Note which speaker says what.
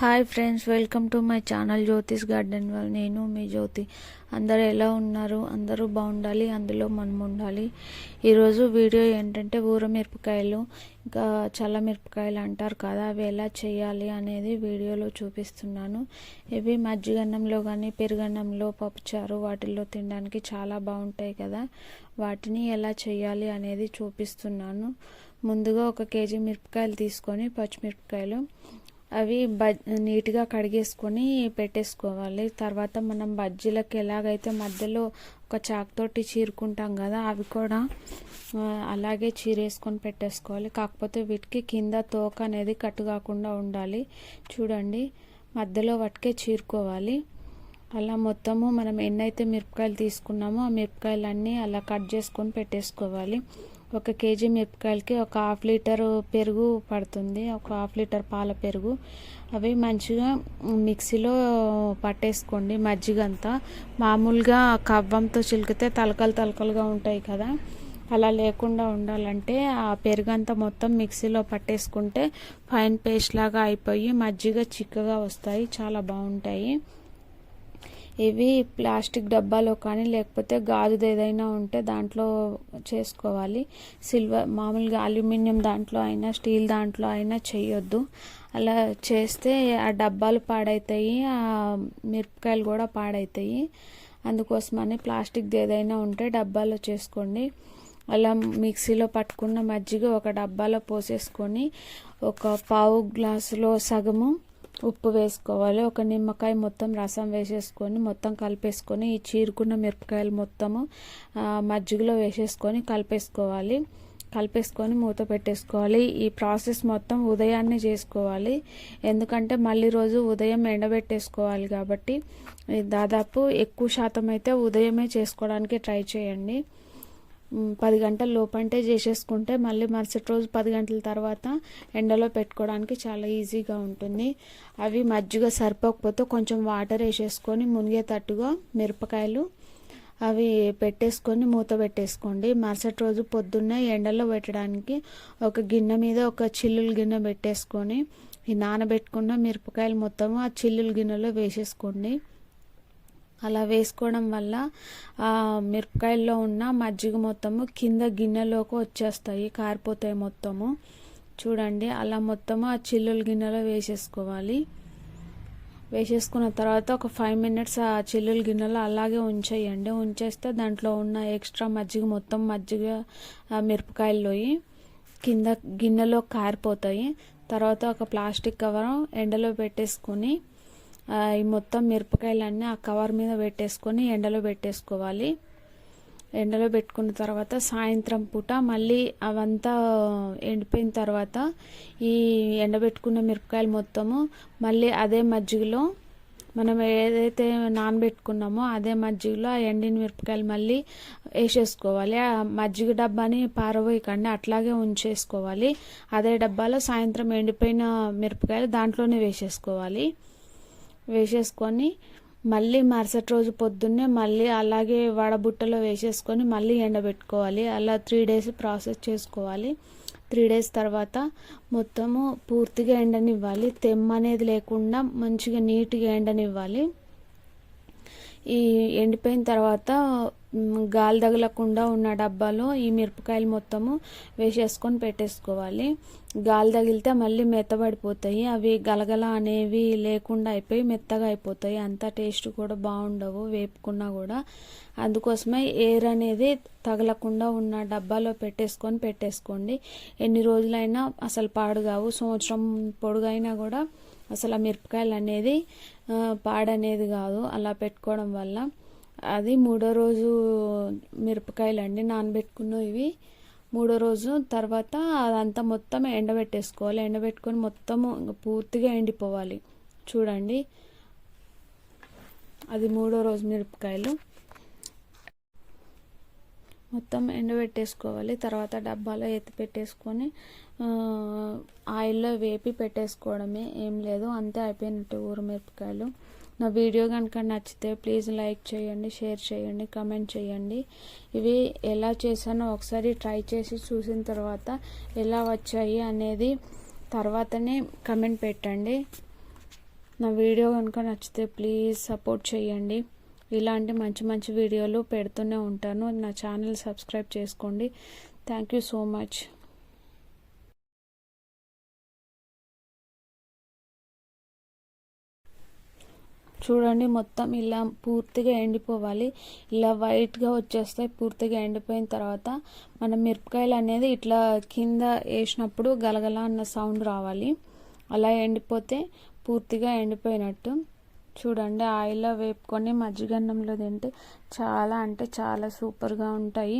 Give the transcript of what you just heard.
Speaker 1: Hi friends welcome to my channel Jyothish garden వాళ్ళు నేను మీ జ్యోతి. అందరు ఎలా ఉన్నారు? అందరూ బాగుండాలి అందులో మనం ఉండాలి. ఈరోజు వీడియో ఏంటంటే ఊర మిరపకాయలు. ఇంకా చల్ల మిరపకాయలు అంటారు కదా అవి ఎలా చేయాలి అనేది వీడియోలో చూపిస్తున్నాను. ఇవి మజ్జిగన్నంలో కానీ పెరుగన్నంలో పప్పుచారు వాటిల్లో తినడానికి చాలా బాగుంటాయి కదా. వాటిని ఎలా చేయాలి అనేది చూపిస్తున్నాను. ముందుగా ఒక కేజీ మిరపకాయలు తీసుకొని పచ్చిమిరపకాయలు అవి బ నీట్గా కడిగేసుకొని పెట్టేసుకోవాలి. తర్వాత మనం బజ్జీలకు ఎలాగైతే మధ్యలో ఒక చాక్తోటి చీరుకుంటాం కదా అవి కూడా అలాగే చీరేసుకొని పెట్టేసుకోవాలి. కాకపోతే వీటికి కింద తోక అనేది కట్టు కాకుండా ఉండాలి. చూడండి మధ్యలో వాటికే చీరుకోవాలి. అలా మొత్తము మనం ఎన్నైతే మిరపకాయలు తీసుకున్నామో ఆ మిరపకాయలన్నీ అలా కట్ చేసుకొని పెట్టేసుకోవాలి. ఒక కేజీ మిరపకాయలకి ఒక హాఫ్ లీటర్ పెరుగు పడుతుంది ఒక హాఫ్ లీటర్ పాల పెరుగు. అవి మంచిగా మిక్సీలో పట్టేసుకోండి మజ్జిగ అంతా మామూలుగా కవ్వంతో చిలికితే తలకలు తలకలుగా ఉంటాయి కదా. అలా లేకుండా ఉండాలంటే ఆ పెరుగు అంతా మొత్తం మిక్సీలో పట్టేసుకుంటే ఫైన్ పేస్ట్ లాగా అయిపోయి మజ్జిగ చిక్కగా వస్తాయి చాలా బాగుంటాయి. ఇవి ప్లాస్టిక్ డబ్బాలో కానీ లేకపోతే గాజుది ఏదైనా ఉంటే దాంట్లో చేసుకోవాలి. సిల్వర్ మామూలుగా అల్యూమినియం దాంట్లో అయినా స్టీల్ దాంట్లో అయినా చేయొద్దు అలా చేస్తే ఆ డబ్బాలు పాడవుతాయి ఆ మిరపకాయలు కూడా పాడవుతాయి అందుకోసమని ప్లాస్టిక్ది ఏదైనా ఉంటే డబ్బాలో చేసుకోండి. అలా మిక్సీలో పట్టుకున్న మజ్జిగ ఒక డబ్బాలో పోసేసుకొని ఒక పావు గ్లాసులో సగము ఉప్పు వేసుకోవాలి. ఒక నిమ్మకాయ మొత్తం రసం వేసేసుకొని మొత్తం కలిపేసుకొని ఈ చీరుకున్న మిరపకాయలు మొత్తము మజ్జిగలో వేసేసుకొని కలిపేసుకోవాలి. కలిపేసుకొని మూత పెట్టేసుకోవాలి. ఈ ప్రాసెస్ మొత్తం ఉదయాన్నే చేసుకోవాలి. ఎందుకంటే మళ్ళీ రోజు ఉదయం ఎండబెట్టేసుకోవాలి కాబట్టి దాదాపు ఎక్కువ శాతం అయితే ఉదయమే చేసుకోవడానికి ట్రై చేయండి. పది గంటల లోపంటే చేసేసుకుంటే మళ్ళీ మరుసటి రోజు పది గంటల తర్వాత ఎండలో పెట్టుకోవడానికి చాలా ఈజీగా ఉంటుంది. అవి మజ్జిగ సరిపోకపోతే కొంచెం వాటర్ వేసేసుకొని మునిగేటట్టుగా మిరపకాయలు అవి పెట్టేసుకొని మూత పెట్టేసుకోండి. మరుసటి రోజు పొద్దున్నే ఎండలో పెట్టడానికి ఒక గిన్నె మీద ఒక చిల్లుల గిన్నె పెట్టేసుకొని ఈ నానబెట్టుకున్న మిరపకాయలు మొత్తము ఆ చిల్లుల గిన్నెలో వేసేసుకోండి. అలా వేసుకోవడం వల్ల మిరపకాయల్లో ఉన్న మజ్జిగ మొత్తము కింద గిన్నెలోకి వచ్చేస్తాయి కారిపోతాయి మొత్తము. చూడండి అలా మొత్తము ఆ చిల్లుల గిన్నెలో వేసేసుకోవాలి. వేసేసుకున్న తర్వాత ఒక ఫైవ్ మినిట్స్ ఆ చిల్లుల గిన్నెలో అలాగే ఉంచేయండి. ఉంచేస్తే దాంట్లో ఉన్న ఎక్స్ట్రా మజ్జిగ మొత్తం మజ్జిగ మిరపకాయల్లోయి కింద గిన్నెలో కారిపోతాయి. తర్వాత ఒక ప్లాస్టిక్ కవర్ ఎండలో పెట్టేసుకొని ఈ మొత్తం మిరపకాయలన్నీ ఆ కవర్ మీద పెట్టేసుకొని ఎండలో పెట్టేసుకోవాలి. ఎండలో పెట్టుకున్న తర్వాత సాయంత్రం పూట మళ్ళీ అవంతా ఎండిపోయిన తర్వాత ఈ ఎండబెట్టుకున్న మిరపకాయలు మొత్తము మళ్ళీ అదే మజ్జిగలో మనం ఏదైతే నానబెట్టుకున్నామో అదే మజ్జిగలో ఆ ఎండిన మిరపకాయలు మళ్ళీ వేసేసుకోవాలి. ఆ మజ్జిగ డబ్బాని పారబోయకండి అట్లాగే ఉంచేసుకోవాలి. అదే డబ్బాలో సాయంత్రం ఎండిపోయిన మిరపకాయలు దాంట్లోనే వేసేసుకోవాలి. వేసేసుకొని మళ్ళీ మరుసటి రోజు పొద్దున్నే మళ్ళీ అలాగే వడబుట్టలో వేసేసుకొని మళ్ళీ ఎండబెట్టుకోవాలి అలా త్రీ డేస్ ప్రాసెస్ చేసుకోవాలి. త్రీ డేస్ తర్వాత మొత్తము పూర్తిగా ఎండనివ్వాలి. తెమ్మ అనేది లేకుండా మంచిగా నీట్గా ఎండనివ్వాలి. ఈ ఎండిపోయిన తర్వాత గాలి తగలకుండా ఉన్న డబ్బాలో ఈ మిరపకాయలు మొత్తము వేసేసుకొని పెట్టేసుకోవాలి. గాలి తగిలితే మళ్ళీ మెత్తబడిపోతాయి. అవి గలగల అనేవి లేకుండా అయిపోయి మెత్తగా అయిపోతాయి. అంత టేస్ట్ కూడా బాగుండవు వేపుకున్నా కూడా. అందుకోసమే ఎయిర్ అనేది తగలకుండా ఉన్న డబ్బాలో పెట్టేసుకొని పెట్టేసుకోండి. ఎన్ని రోజులైనా అసలు పాడుగావు సంవత్సరం పొడుగైనా కూడా అసలు ఆ మిరపకాయలు అనేది పాడనేది కాదు. అలా పెట్టుకోవడం వల్ల అది మూడో రోజు మిరపకాయలు అండి నానబెట్టుకున్న ఇవి మూడో రోజు తర్వాత అదంతా మొత్తం ఎండబెట్టేసుకోవాలి. ఎండబెట్టుకొని మొత్తము పూర్తిగా ఎండిపోవాలి. చూడండి. అది మూడో రోజు మిరపకాయలు. మొత్తం ఎండబెట్టేసుకోవాలి. తర్వాత డబ్బాలో ఎత్తి పెట్టేసుకొని ఆయిల్లో వేపి పెట్టేసుకోవడమే. ఏం లేదు. అంతే అయిపోయినట్టు ఊరు మిరపకాయలు. నా వీడియో కనుక నచ్చితే ప్లీజ్ లైక్ చేయండి షేర్ చేయండి కమెంట్ చేయండి. ఇవి ఎలా చేశానో ఒకసారి ట్రై చేసి చూసిన తర్వాత ఎలా వచ్చాయి అనేది తర్వాతనే కమెంట్ పెట్టండి. నా వీడియో కనుక నచ్చితే ప్లీజ్ సపోర్ట్ చేయండి. ఇలాంటి మంచి మంచి వీడియోలు పెడుతూనే ఉంటాను. నా ఛానల్ సబ్స్క్రైబ్ చేసుకోండి. Thank you so much. చూడండి మొత్తం ఇలా పూర్తిగా ఎండిపోవాలి. ఇలా వైట్గా వచ్చేస్తాయి పూర్తిగా ఎండిపోయిన తర్వాత మనం మిరపకాయలు అనేది ఇట్లా కింద వేసినప్పుడు గలగల అన్న సౌండ్ రావాలి. అలా ఎండిపోతే పూర్తిగా ఎండిపోయినట్టు. చూడండి ఆయిల్లో వేపుకొని మజ్జిగన్నంలో తింటే చాలా అంటే చాలా సూపర్గా ఉంటాయి.